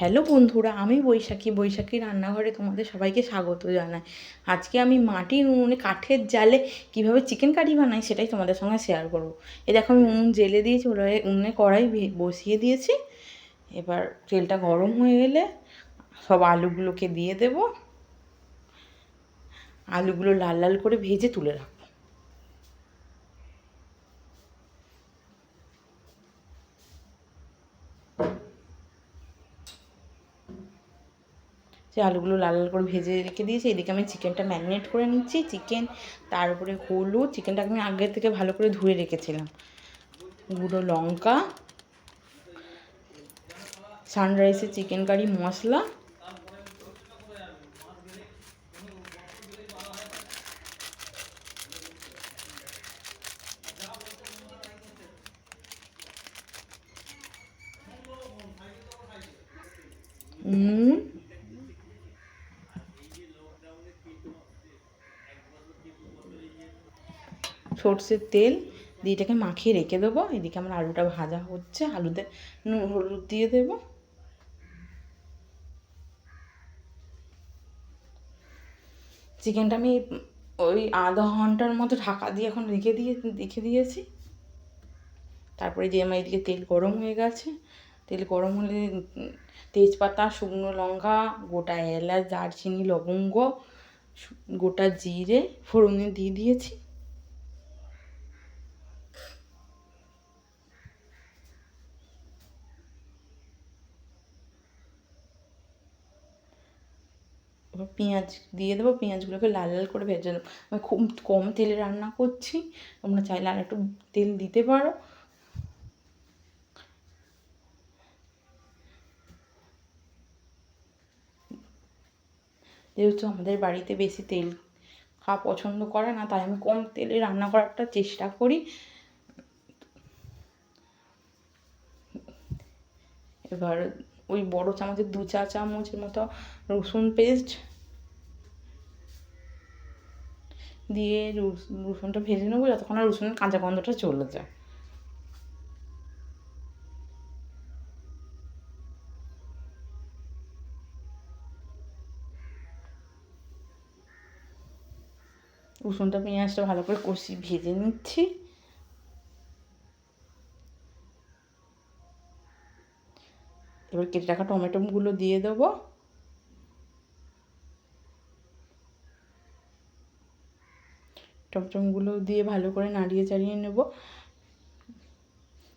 Hello বন্ধুরা, আমি বৈশাখী। বৈশাখী রান্নাঘরে তোমাদের সবাইকে স্বাগত জানাই। আজকে আমি মাটির উনুনে কাঠের জালে কীভাবে চিকেন কারি বানাই সেটাই তোমাদের সঙ্গে শেয়ার করব। এই দেখো আমি উনুন জেলে দিয়েছি, ওরা উনুনে কড়াই বসিয়ে দিয়েছি। এবার তেলটা গরম হয়ে গেলে সব আলুগুলোকে দিয়ে দেব। আলুগুলো লাল লাল করে ভেজে তুলে রাখব। সেই আলুগুলো লাল লাল করে ভেজে রেখে দিয়েছি। এদিকে আমি চিকেনটা ম্যারিনেট করে নিচ্ছি। চিকেন তার উপরে হলুদ। চিকেনটা আমি আগে থেকে ভালো করে ধুয়ে রেখেছিলাম। গুঁড়ো লঙ্কা সানরাইসের চিকেন কারি মশলা নুন সর্ষের তেল দিয়ে এটাকে মাখিয়ে রেখে দেবো। এদিকে আমার আলুটা ভাজা হচ্ছে। আলুতে নুন, হলুদ দিয়ে দেবো। চিকেনটা আমি ওই আধা ঘণ্টার মতো ঢাকা দিয়ে এখন রেখে দিয়ে, রেখে দিয়েছি। তারপরে যে আমার এদিকে তেল গরম হয়ে গেছে। তেল গরম হলে তেজপাতা, শুকনো লঙ্কা, গোটা এলাচ, দারচিনি, লবঙ্গ গোটা জিরে, ফোড়নে দিয়ে দিয়েছি। পেঁয়াজ দিয়ে দেবো, পেঁয়াজগুলোকে লাল লাল করে ভেজে দেবো আমি খুব কম তেলে রান্না করছি, তোমরা চাইলে আর একটু তেল দিতে পারো। যেহেতু আমাদের বাড়িতে বেশি তেল খাওয়া পছন্দ করে না, তাই আমি কম তেলে রান্না করারটা চেষ্টা করি। এবার ওই বড় চামচের, দু চা চামচের মতো রসুন পেস্ট দিয়ে রস- রসুনটা ভেজে নেব, যতক্ষণ আর রসুনের কাঁচা গন্ধটা চলে যায়। রসুনটা পেঁয়াজটা ভালো করে কষি, ভেজে নিচ্ছি। এবার কেটে রাখা টমেটোগুলো দিয়ে দেবো। টমটমগুলো দিয়ে ভালো করে নাড়িয়ে চাড়িয়ে নেব।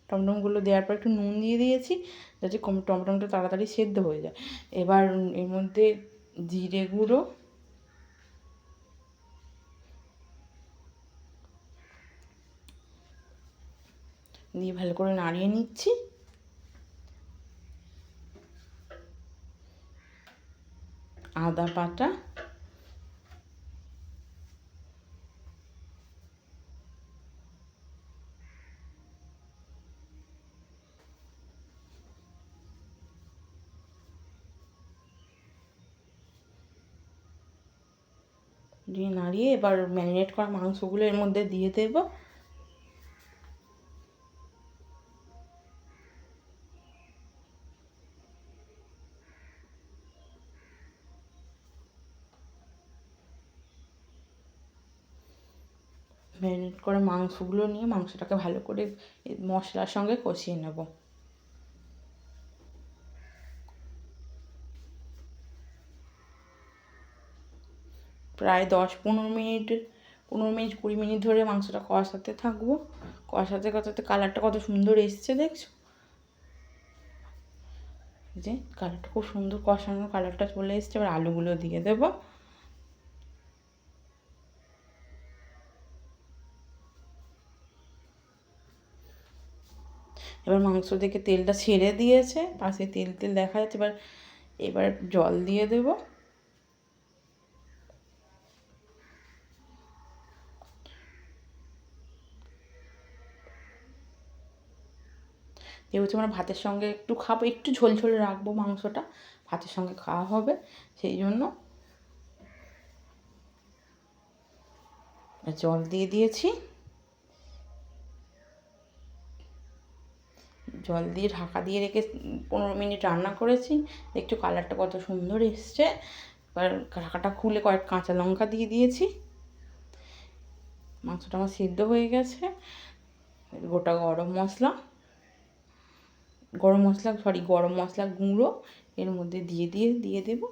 টমটমগুলো দেওয়ার পর একটু নুন দিয়ে দিয়েছি, যাতে টমটমটা তাড়াতাড়ি সেদ্ধ হয়ে যায়। এবার এর মধ্যে জিরে গুঁড়ো, দিয়ে ভালো করে নাড়িয়ে নিচ্ছি। আদা বাটা দিয়ে নাড়িয়ে এবার ম্যারিনেট করা মাংসগুলো এর মধ্যে দিয়ে দেবো। ম্যারিনেট করা মাংসগুলো নিয়ে মাংসটাকে ভালো করে মশলার সঙ্গে কষিয়ে নেব। প্রায় দশ পনেরো মিনিট পনেরো মিনিট, কুড়ি মিনিট ধরে মাংসটা কষাতে থাকব। কষাতে কষাতে কালারটা কত সুন্দর এসছে, দেখছ? যে কালারটা খুব সুন্দর কষানোর কালারটা চলে এসছে, এবার আলুগুলো দিয়ে দেবো। এবার মাংস থেকে তেলটা ছেড়ে দিয়েছে, পাশে তেল তেল দেখা যাচ্ছে, এবার এবার জল দিয়ে দেব। যেহেতু আমরা ভাতের সঙ্গে একটু খাব, একটু ঝোল ঝোল রাখব মাংসটা, ভাতের সঙ্গে খাওয়া হবে, সেই জন্য জল দিয়ে দিয়েছি। জল দিয়ে ঢাকা দিয়ে রেখে পনেরো মিনিট রান্না করেছি, একটু কালারটা কত সুন্দর এসছে। এবার ঢাকাটা খুলে কয়েক কাঁচা লঙ্কা দিয়ে দিয়েছি। মাংসটা আমার সিদ্ধ হয়ে গেছে, গোটা গরম মশলা। গরম মশলা সরি গরম মশলা গুঁড়ো এর মধ্যে দিয়ে দিয়ে দিয়ে দেবো।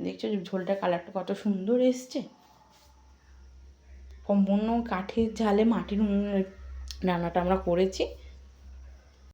দেখছ যে ঝোলটার কালারটা কত সুন্দর এসছে। সম্পূর্ণ কাঠের ঝালে মাটির রান্নাটা আমরা করেছি।